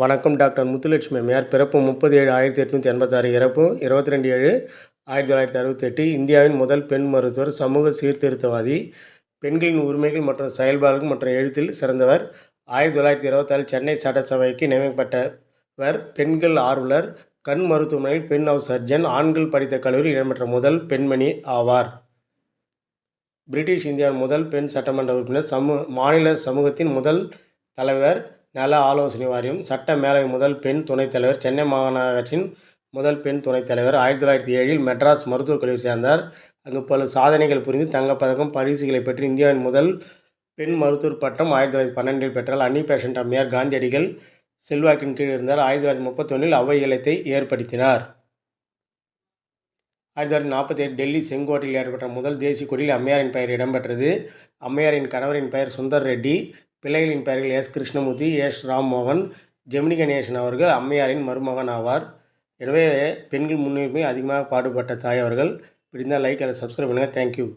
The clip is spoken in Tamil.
வணக்கம் டாக்டர் முத்துலட்சுமி மேயார் பிறப்பு முப்பது ஏழு ஆயிரத்தி எட்நூற்றி எண்பத்தாறு இறப்பு இருபத்தி ரெண்டு ஏழு ஆயிரத்தி தொள்ளாயிரத்தி அறுபத்தெட்டு. இந்தியாவின் முதல் பெண் மருத்துவர் சமூக சீர்திருத்தவாதி பெண்களின் உரிமைகள் மற்றும் செயல்பாடுகள் மற்றும் எழுத்தில் சிறந்தவர். ஆயிரத்தி தொள்ளாயிரத்தி இருபத்தாறு சென்னை சட்டசபைக்கு நியமிக்கப்பட்டவர். பெண்கள் ஆர்வலர் கண் மருத்துவமனையில் பெண் ஹவுஸ் சர்ஜன் ஆண்கள் படித்த கல்லூரி இடம்பெற்ற முதல் பெண்மணி ஆவார். பிரிட்டிஷ் இந்தியாவின் முதல் பெண் சட்டமன்ற உறுப்பினர் சமூ மாநில சமூகத்தின் முதல் தலைவர் நல ஆலோசனை வாரியம் சட்ட மேலவை முதல் பெண் துணைத் தலைவர் சென்னை மாநகராட்சியின் முதல் பெண் துணைத் தலைவர் ஆயிரத்தி தொள்ளாயிரத்தி ஏழில் மெட்ராஸ் மருத்துவக் கல்லூரி சேர்ந்தார். அங்கு பல சாதனைகள் புரிந்து தங்கப்பதக்கம் பரிசுகளை பெற்று இந்தியாவின் முதல் பெண் மருத்துவர் பட்டம் ஆயிரத்தி தொள்ளாயிரத்தி பன்னெண்டில் பெற்றால் அன்னி பேஷண்ட் அம்மையார் காந்தியடிகள் செல்வாக்கின் கீழ் இருந்தார். ஆயிரத்தி தொள்ளாயிரத்தி முப்பத்தொன்னில் அவை இலத்தை ஏற்படுத்தினார். ஆயிரத்தி தொள்ளாயிரத்தி நாற்பத்தி எட்டு டெல்லி செங்கோட்டையில் ஏற்பட்ட முதல் தேசிய கொடியில் அம்மையாரின் பெயர் இடம்பெற்றது. அம்மையாரின் கணவரின் பெயர் சுந்தர் ரெட்டி. பிள்ளைகளின் பெயர்கள் எஸ். கிருஷ்ணமூர்த்தி எஸ். ராம்மோகன் ஜெமினி கணேசன் அவர்கள் அம்மையாரின் மருமகன் ஆவார். எனவே பெண்கள் முன்னுரிமை அதிகமாக பாடுபட்ட தாய் அவர்கள். பிடிந்தால் லைக் அல்லது சப்ஸ்கிரைப் பண்ணுங்கள் தேங்க்யூ